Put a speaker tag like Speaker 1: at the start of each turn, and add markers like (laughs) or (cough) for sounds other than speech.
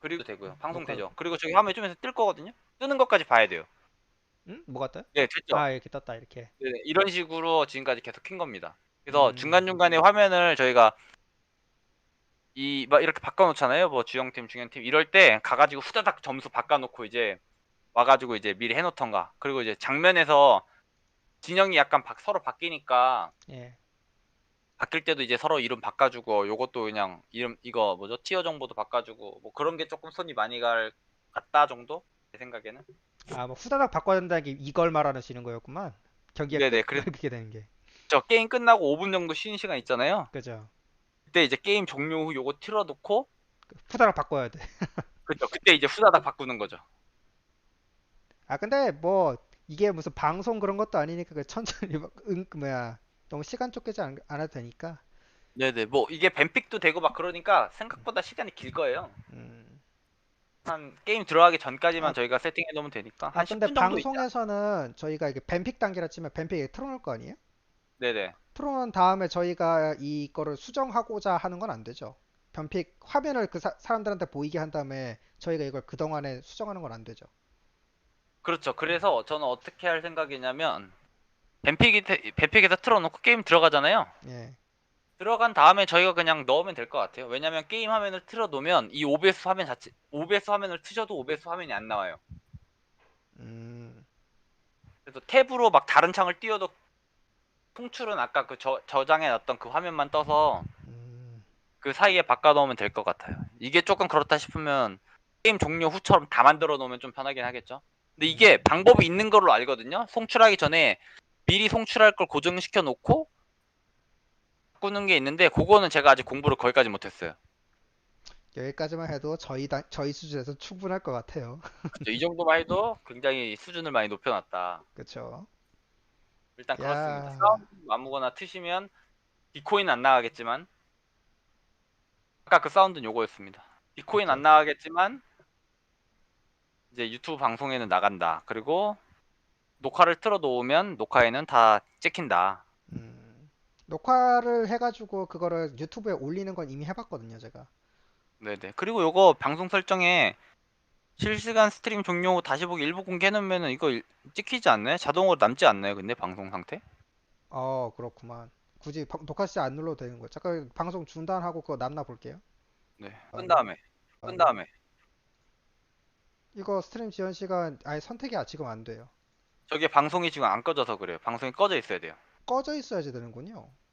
Speaker 1: 그리고 되고요. 방송
Speaker 2: 녹화.
Speaker 1: 되죠. 그리고 저기 화면 좀 있으면 뜰 거거든요. 뜨는 것까지 봐야 돼요.
Speaker 2: 응? 뭐가 떠요?
Speaker 1: 네, 됐죠.
Speaker 2: 아 이렇게 떴다 이렇게.
Speaker 1: 네, 이런 식으로 지금까지 계속 킨 겁니다. 그래서
Speaker 2: 음.
Speaker 1: 중간중간에 화면을 저희가 이 막 이렇게 바꿔놓잖아요. 뭐 주영팀, 중현팀 이럴 때 가가지고 후다닥 점수 바꿔놓고 이제 와가지고 이제 미리 해놓던가. 그리고 이제 장면에서 진영이 약간 바- 서로 바뀌니까
Speaker 2: 예.
Speaker 1: 바뀔 때도 이제 서로 이름 바꿔주고 요것도 그냥 이름 이거 뭐죠 티어 정보도 바꿔주고 뭐 그런 게 조금 손이 많이 갈 같다 정도 제 생각에는
Speaker 2: 아 뭐 후다닥 바꿔야 된다는 게 이걸 말하시는 거였구만. 경기가
Speaker 1: 네네,
Speaker 2: 끝-
Speaker 1: 그래서-
Speaker 2: 그렇게 되는 게.
Speaker 1: 저 게임 끝나고 5분 정도 쉬는 시간 있잖아요
Speaker 2: 그죠.
Speaker 1: 그때 이제 게임 종료 후 요거 틀어놓고
Speaker 2: 후다닥 바꿔야 돼. (laughs)
Speaker 1: 그죠 그때 이제 후다닥 바꾸는 거죠
Speaker 2: 아 근데 뭐 이게 무슨 방송 그런 것도 아니니까 그 천천히 막 응, 그 뭐야 너무 시간 쫓기지 않, 않아도 되니까
Speaker 1: 네네 뭐 이게 뱀픽도 되고 막 그러니까 생각보다 시간이 길 거예요
Speaker 2: 음.
Speaker 1: 한 게임 들어가기 전까지만
Speaker 2: 아.
Speaker 1: 저희가 세팅해 놓으면 되니까
Speaker 2: 아
Speaker 1: 한
Speaker 2: 근데
Speaker 1: 10분 정도 있다
Speaker 2: 방송에서는 저희가 이게 뱀픽 단계라 치면 뱀픽에 틀어놓을 거 아니에요?
Speaker 1: 네네
Speaker 2: 틀어놓은 다음에 저희가 이거를 수정하고자 하는 건 안 되죠. 뱀픽 화면을 그 사, 사람들한테 보이게 한 다음에 저희가 이걸 그 동안에 수정하는 건 안 되죠.
Speaker 1: 그렇죠 그래서 저는 어떻게 할 생각이냐면 뱀픽이 뱀픽에서 틀어놓고 게임 들어가잖아요
Speaker 2: 예.
Speaker 1: 들어간 다음에 저희가 그냥 넣으면 될 것 같아요. 왜냐면 게임 화면을 틀어놓으면 이 OBS 화면 자체, OBS 화면을 트셔도 OBS 화면이 안 나와요.
Speaker 2: 음.
Speaker 1: 그래서 탭으로 막 다른 창을 띄워도 통출은 아까 그 저, 저장해 놨던 그 화면만 떠서
Speaker 2: 음.
Speaker 1: 그 사이에 바꿔 놓으면 될 것 같아요. 이게 조금 그렇다 싶으면 게임 종료 후처럼 다 만들어 놓으면 좀 편하긴 하겠죠. 근데 이게 방법이 있는 걸로 알거든요. 송출하기 전에 미리 송출할 걸 고정시켜 놓고 바꾸는 게 있는데 그거는 제가 아직 공부를 거기까지 못했어요.
Speaker 2: 여기까지만 해도 저희 단, 저희 수준에서 충분할 것 같아요.
Speaker 1: 그쵸, 이 정도만 해도 굉장히 수준을 많이 높여놨다.
Speaker 2: 그렇죠.
Speaker 1: 일단
Speaker 2: 야.
Speaker 1: 그렇습니다. 아무거나 트시면 비코인 안 나가겠지만 아까 그 사운드는 요거였습니다. 비코인 안 나가겠지만 이제 유튜브 방송에는 나간다. 그리고 녹화를 틀어 놓으면 녹화에는 다 찍힌다.
Speaker 2: 음. 녹화를 해가지고 그거를 유튜브에 올리는 건 이미 해봤거든요, 제가.
Speaker 1: 네네. 그리고 요거 방송 설정에 실시간 스트림 종료 후 다시 보기 일부 공개해놓으면은 이거 일- 찍히지 않나요? 자동으로 남지 않나요? 근데 방송 상태?
Speaker 2: 어, 그렇구만. 굳이 방- 녹화 시안 눌러도 되는 거야. 잠깐 방송 중단하고 그거 남나 볼게요.
Speaker 1: 네.
Speaker 2: 아,
Speaker 1: 끈 다음에
Speaker 2: 아,
Speaker 1: 끈 다음에
Speaker 2: 이거 스트림 지연 시간 아예 선택이 아- 지금 안 돼요.
Speaker 1: 저게 방송이 지금 안 꺼져서 그래요. 방송이 꺼져 있어야 돼요.
Speaker 2: 꺼져 있어야지 되는군요.